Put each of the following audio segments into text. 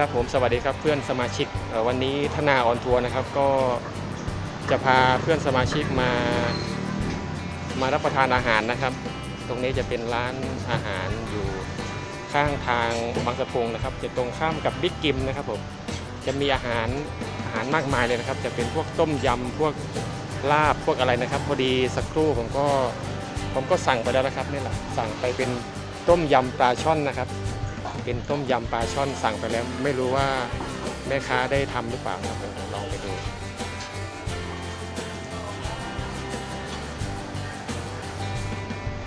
ครับผมสวัสดีครับเพื่อนสมาชิกวันนี้ธนาออนทัวร์นะครับก็จะพาเพื่อนสมาชิกมามารับประทานอาหารนะครับ ตรงนี้จะเป็นร้านอาหารอยู่ข้างทางบางสะพงนะครับ จะตรงข้ามกับบิ๊กกิมนะครับผมจะมีอาหารอาหารมากมายเลยนะครับ จะเป็นพวกต้มยำพวกลาบพวกอะไรนะครับ พอดีสักครู่ผมก็ผมก็สั่งไปแล้วนะครับนี่แหละสั่งไปเป็นต้มยำปลาช่อนนะครับ เป็นต้มยำปลาช่อนสั่งไปแล้ว ไม่รู้ว่าแม่ค้าได้ทำหรือเปล่าครับเดี๋ยวลองไปดู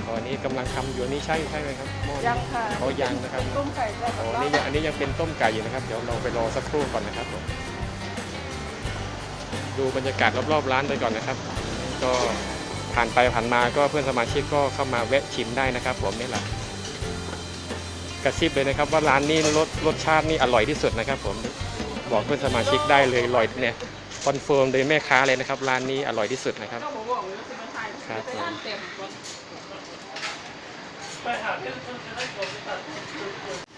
อ๋ออันนี้กำลังทำอยู่นี่ใช่ใช่ไหมครับหม้อนี้ยังค่ะอ๋อยังนะครับต้มไก่ได้อ๋แล้อวนี่ยังอันนี้ยังเป็นต้มไก่อยู่นะครับ เดี๋ยวเราไปรอสักครู่ก่อนนะครับผมดูบรรยากาศรอบๆร้านไปก่อนนะครับ ก็ผ่านไปผ่านมาก็เพื่อนสมาชิกก็เข้ามาแวะชิมได้นะครับ ผมนี่แหละ กระซิบเลยนะครับว่าร้านนี้รสรสชาตินี่อร่อยที่สุดนะครับ ผมบอกเพื่อนสมาชิกได้เลยอร่อยเนี่ยคอนเฟิร์มโดยแม่ค้าเลยนะครับร้านนี้อร่อยที่สุดนะครับก็บอกว่าจะมาถ่ายครับผมร้านเต็มก่อน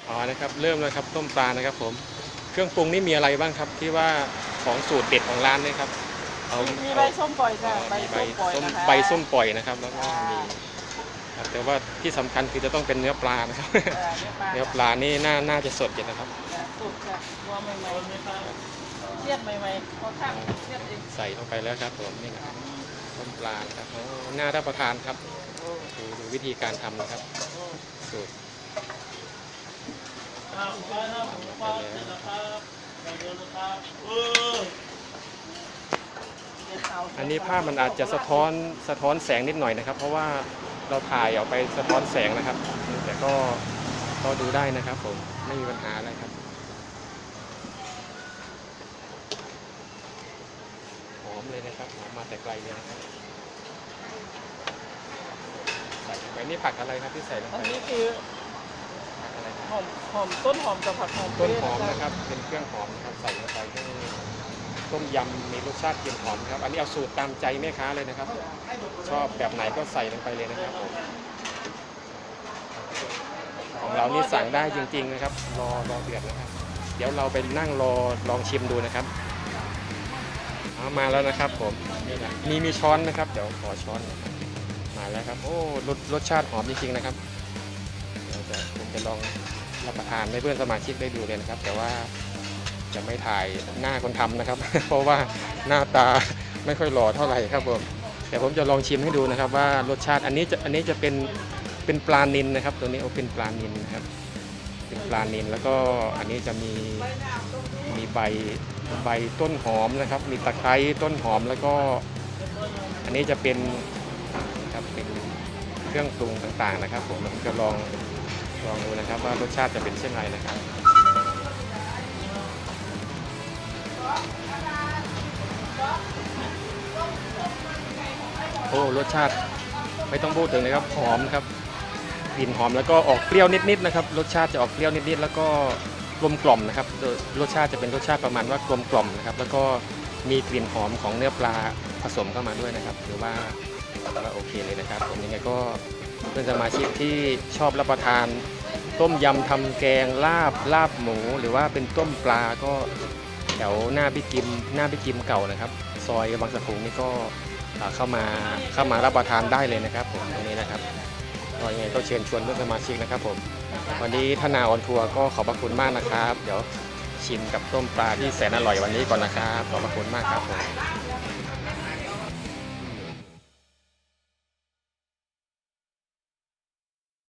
อ๋อนะครับ เริ่มเลยครับต้มปลานะครับ ผมเครื่องปรุงนี่มีอะไรบ้างครับ ที่ว่าของสูตรเด็ดของร้านนี่ครับเอามีใบส้มปล่อยจ้ะใบมีใบส้มปล่อยส้มนะคะใบส้มปล่อยนะครับแล้วก็อ่ามีมีครับ แต่ว่าที่สำคัญคือจะต้องเป็นเนื้อปลานะครับเออเนื้อปลาเนื้อปลานี่น่าน่าจะสดอยู่นะครับจ้ะสุดค่ะวัวใหม่ๆเลียดใหม่ๆพอข้างเลียดเองใส่ลงไปแล้วครับผมนี่นะครับต้มปลานะครับโอ้น่ารับประทานครับโอ้ดูดูวิธีการทำนะครับโอ้สูตรอันนี้ภาพมันอาจจะสะท้อนสะท้อนแสงนิดหน่อยนะครับ เพราะว่า เราถ่ายออกไปสะท้อนแสงนะครับ แต่ก็ก็ดูได้นะครับผมไม่มีปัญหาอะไรครับหอมเลยนะครับหอมมาแต่ไกลเลยนะครับใส่ลงไปนี่ผักอะไรครับที่ใส่ลงอันไปนี้คือผักอะไรครับหอมหอมต้นหอมกับผักหอมต้นหอมเปรี้ยวนะครับเป็นเครื่องหอมนะครับใส่ลงไปให้ ต้มยำมีรสชาติกลิ่นหอมครับ อันนี้เอาสูตรตามใจแม่ค้าเลยนะครับ ชอบแบบไหนก็ใส่ลงไปเลยนะครับผมของเรานี่สั่งได้จริง ๆ นะครับ รอรอเดือดนะครับ เดี๋ยวเราไปนั่งรอลองชิมดูนะครับเอามาแล้วนะครับ ผมนี่นะมีมีช้อนไหมครับ เดี๋ยวขอช้อนมาแล้วครับ โอ้รสรสชาติหอมจริงๆนะครับเดี๋ยวผมจะลองรับประทานให้เพื่อนสมาชิกได้ดูเลยนะครับ แต่ว่า จะไม่ถ่ายหน้าคนทำนะครับ เพราะว่าหน้าตาไม่ค่อยหล่อเท่าไหร่ครับผมแต่ผมจะลองชิมให้ดูนะครับ ว่ารสชาติอันนี้จะอันนี้จะเป็นเป็นปลานินนะครับ ตัวนี้เอาเป็นปลานินนะครับ เป็นปลานินแล้วก็อันนี้จะมีมีใบใบต้นหอมนะครับ มีตะไคร้ต้นหอมแล้วก็ อันนี้จะเป็นนะครับเป็นเครื่องปรุงต่างๆนะครับ ผมผมจะลองลองดูนะครับว่ารสชาติจะเป็นเช่นไรนะครับ รสชาติไม่ต้องพูดถึงเลยครับหอมครับกลิ่นหอมแล้วก็ออกเปรี้ยวนิดๆนะครับรสชาติจะออกเปรี้ยวนิดๆแล้วก็กลมกล่อมนะครับรสชาติจะเป็นรสชาติประมาณว่ากลมกล่อมนะครับแล้วก็มีกลิ่นหอมของเนื้อปลาผสมเข้ามาด้วยนะครับถือว่าว่าโอเคเลยนะครับผมยังไงก็เป็นสมาชิกที่ชอบรับประทานต้มยำทำแกงลาบลาบหมู หรือว่าเป็นต้มปลาก็แถวหน้าพี่กิมหน้าพี่กิมเก่านะครับ ซอยบางสะพุงนี่ก็ เข้ามาเข้ามารับประทานได้เลยนะครับผมตรงนี้นะครับก็ยังไงก็เชิญชวนเพื่อนสมาชิกนะครับผมวันนี้ท่านาออนทัวร์ก็ขอบพระคุณมากนะครับ เดี๋ยวชิมกับต้มปลาที่แสนอร่อยวันนี้ก่อนนะครับขอบพระคุณมากครับผม